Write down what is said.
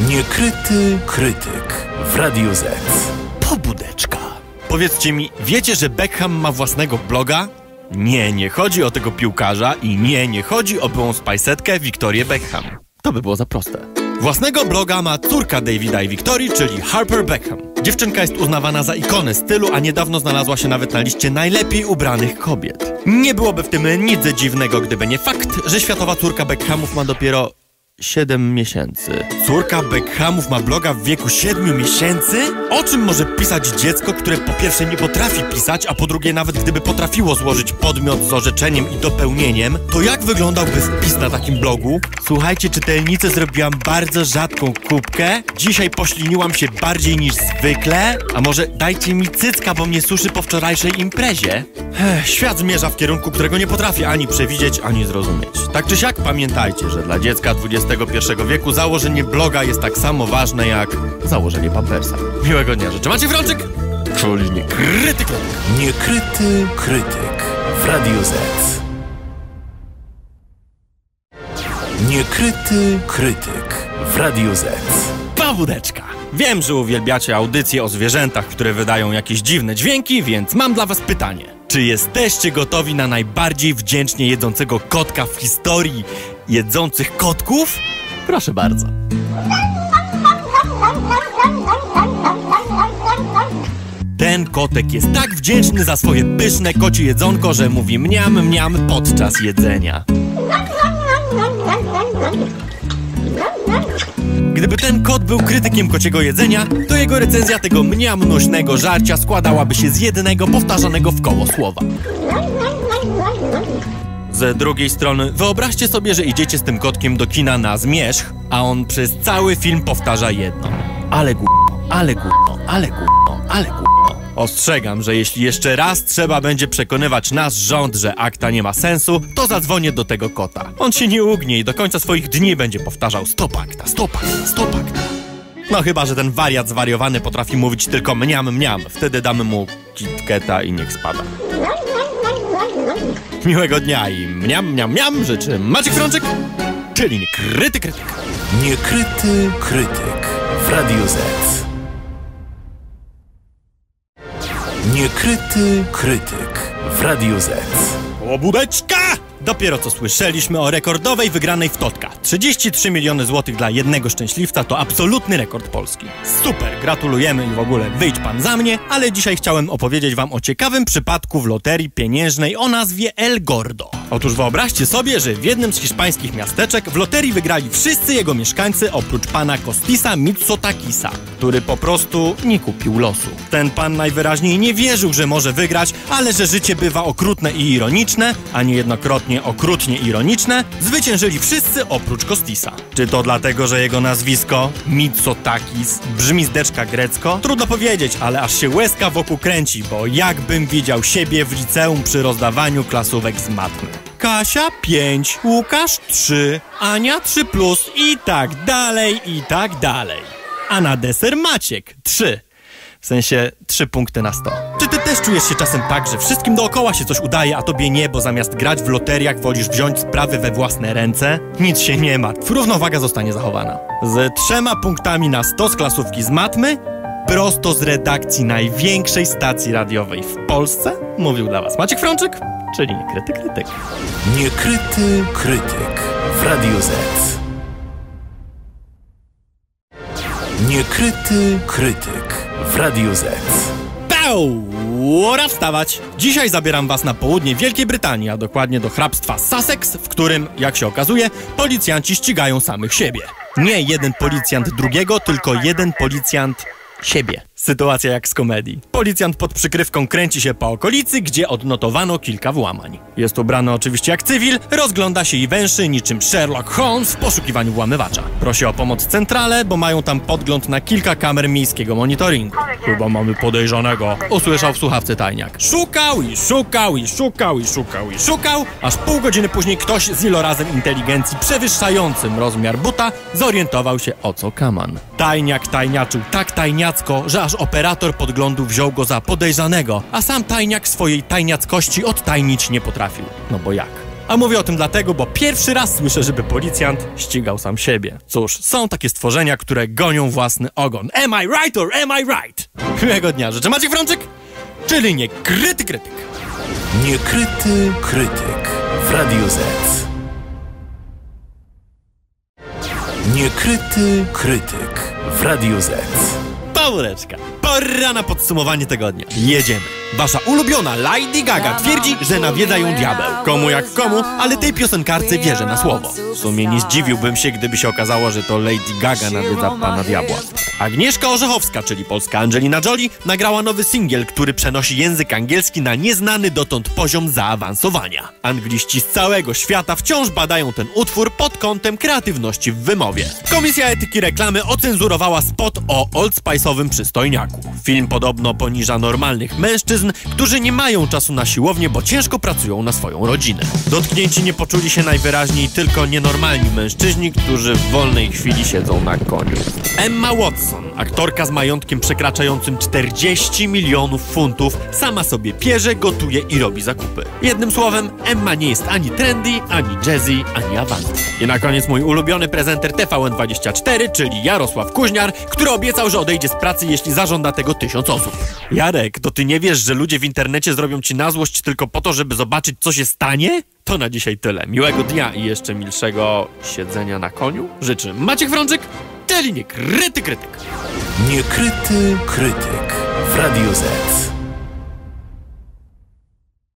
Niekryty krytyk w Radiu Z. Pobudeczka. Powiedzcie mi, wiecie, że Beckham ma własnego bloga? Nie, nie chodzi o tego piłkarza i nie, nie chodzi o byłą spajsetkę Wiktorię Beckham. To by było za proste. Własnego bloga ma córka Davida i Wiktorii, czyli Harper Beckham. Dziewczynka jest uznawana za ikonę stylu, a niedawno znalazła się nawet na liście najlepiej ubranych kobiet. Nie byłoby w tym nic dziwnego, gdyby nie fakt, że światowa córka Beckhamów ma dopiero 7 miesięcy. Córka Beckhamów ma bloga w wieku 7 miesięcy? O czym może pisać dziecko, które po pierwsze nie potrafi pisać, a po drugie nawet gdyby potrafiło złożyć podmiot z orzeczeniem i dopełnieniem, to jak wyglądałby wpis na takim blogu? Słuchajcie, czytelnicy, zrobiłam bardzo rzadką kubkę. Dzisiaj pośliniłam się bardziej niż zwykle. A może dajcie mi cycka, bo mnie suszy po wczorajszej imprezie? Ech, świat zmierza w kierunku, którego nie potrafię ani przewidzieć, ani zrozumieć. Tak czy siak pamiętajcie, że dla dziecka XXI wieku założenie bloga jest tak samo ważne jak założenie pampersa. Miłego dnia życzę. Macie Frączyk? Czyli nie krytyk. Niekryty krytyk w Radiu Z. Niekryty krytyk w Radiu Z. Pawudeczka. Wiem, że uwielbiacie audycje o zwierzętach, które wydają jakieś dziwne dźwięki, więc mam dla was pytanie. Czy jesteście gotowi na najbardziej wdzięcznie jedzącego kotka w historii jedzących kotków? Proszę bardzo. Ten kotek jest tak wdzięczny za swoje pyszne kocie jedzonko, że mówi mniam mniam podczas jedzenia. Gdyby ten kot był krytykiem kociego jedzenia, to jego recenzja tego mniam nośnego żarcia składałaby się z jednego powtarzanego w koło słowa. Z drugiej strony, wyobraźcie sobie, że idziecie z tym kotkiem do kina na zmierzch, a on przez cały film powtarza jedno. Ale gówno, ale gówno, ale gówno, ale gówno. Ostrzegam, że jeśli jeszcze raz trzeba będzie przekonywać nasz rząd, że akta nie ma sensu, to zadzwonię do tego kota. On się nie ugnie i do końca swoich dni będzie powtarzał stop akta, stop akta, stop akta. No chyba, że ten wariat zwariowany potrafi mówić tylko mniam, mniam. Wtedy damy mu kitketa i niech spada. Miłego dnia i mniam, mniam, mniam życzy Maciek Frączyk, czyli krytyk, krytyk. Niekryty krytyk w Radiu Z. Niekryty krytyk w Radiu Z. Łobudeczka! Dopiero co słyszeliśmy o rekordowej wygranej w Totka. 33 miliony złotych dla jednego szczęśliwca to absolutny rekord Polski. Super, gratulujemy i w ogóle wyjdź pan za mnie, ale dzisiaj chciałem opowiedzieć wam o ciekawym przypadku w loterii pieniężnej o nazwie El Gordo. Otóż wyobraźcie sobie, że w jednym z hiszpańskich miasteczek w loterii wygrali wszyscy jego mieszkańcy oprócz pana Kostisa Mitsotakisa, który po prostu nie kupił losu. Ten pan najwyraźniej nie wierzył, że może wygrać, ale że życie bywa okrutne i ironiczne, a niejednokrotnie okrutnie ironiczne, zwyciężyli wszyscy oprócz Kostisa. Czy to dlatego, że jego nazwisko Mitsotakis brzmi zdeczka grecko? Trudno powiedzieć, ale aż się łezka wokół kręci, bo jakbym widział siebie w liceum przy rozdawaniu klasówek z matmy. Kasia 5, Łukasz 3, Ania 3 plus i tak dalej, i tak dalej. A na deser Maciek 3. W sensie 3 punkty na 100. Czy ty też czujesz się czasem tak, że wszystkim dookoła się coś udaje, a tobie nie, bo zamiast grać w loteriach wolisz wziąć sprawy we własne ręce? Nic się nie martw, równowaga zostanie zachowana. Z trzema punktami na 100 z klasówki z matmy, prosto z redakcji największej stacji radiowej w Polsce, mówił dla was Maciek Frączyk, czyli niekryty krytyk. Niekryty krytyk w Radiu Z. Niekryty krytyk w Radiu Z. Pora wstawać! Dzisiaj zabieram was na południe Wielkiej Brytanii, a dokładnie do hrabstwa Sussex, w którym, jak się okazuje, policjanci ścigają samych siebie. Nie jeden policjant drugiego, tylko jeden policjant siebie. Sytuacja jak z komedii. Policjant pod przykrywką kręci się po okolicy, gdzie odnotowano kilka włamań. Jest ubrany oczywiście jak cywil, rozgląda się i węszy niczym Sherlock Holmes w poszukiwaniu włamywacza. Prosi o pomoc centralę, bo mają tam podgląd na kilka kamer miejskiego monitoringu. Chyba mamy podejrzanego, usłyszał w słuchawce tajniak. Szukał i szukał i szukał i szukał i szukał, aż pół godziny później ktoś z ilorazem inteligencji przewyższającym rozmiar buta zorientował się o co kaman. Tajniak tajniaczył tak tajniacko, że aż operator podglądu wziął go za podejrzanego, a sam tajniak swojej tajniackości odtajnić nie potrafił. No bo jak? A mówię o tym dlatego, bo pierwszy raz słyszę, żeby policjant ścigał sam siebie. Cóż, są takie stworzenia, które gonią własny ogon. Am I right or am I right? Miłego dnia życzę. Maciek Frączyk, czyli nie kryty krytyk. Niekryty krytyk w Radiu Z. Niekryty krytyk w Radiu Z. Slavonecka. Pora na podsumowanie tygodnia. Jedziemy. Wasza ulubiona Lady Gaga twierdzi, że nawiedza ją diabeł. Komu jak komu, ale tej piosenkarce wierzę na słowo. W sumie nie zdziwiłbym się, gdyby się okazało, że to Lady Gaga nawiedza pana diabła. Agnieszka Orzechowska, czyli polska Angelina Jolie, nagrała nowy singiel, który przenosi język angielski na nieznany dotąd poziom zaawansowania. Angliści z całego świata wciąż badają ten utwór pod kątem kreatywności w wymowie. Komisja Etyki Reklamy ocenzurowała spot o Old Spice'owym przystojniaku. Film podobno poniża normalnych mężczyzn, którzy nie mają czasu na siłownię, bo ciężko pracują na swoją rodzinę. Dotknięci nie poczuli się najwyraźniej tylko nienormalni mężczyźni, którzy w wolnej chwili siedzą na koniu. Emma Watson, aktorka z majątkiem przekraczającym 40 milionów funtów, sama sobie pierze, gotuje i robi zakupy. Jednym słowem, Emma nie jest ani trendy, ani jazzy, ani awanty. I na koniec mój ulubiony prezenter TVN24, czyli Jarosław Kuźniar, który obiecał, że odejdzie z pracy, jeśli zażąda tego tysiąc osób. Jarek, to ty nie wiesz, że ludzie w internecie zrobią ci na złość tylko po to, żeby zobaczyć, co się stanie? To na dzisiaj tyle. Miłego dnia i jeszcze milszego siedzenia na koniu. Życzę Maciek Frączyk, czyli nie kryty krytyk. Niekryty krytyk w Radiu Z.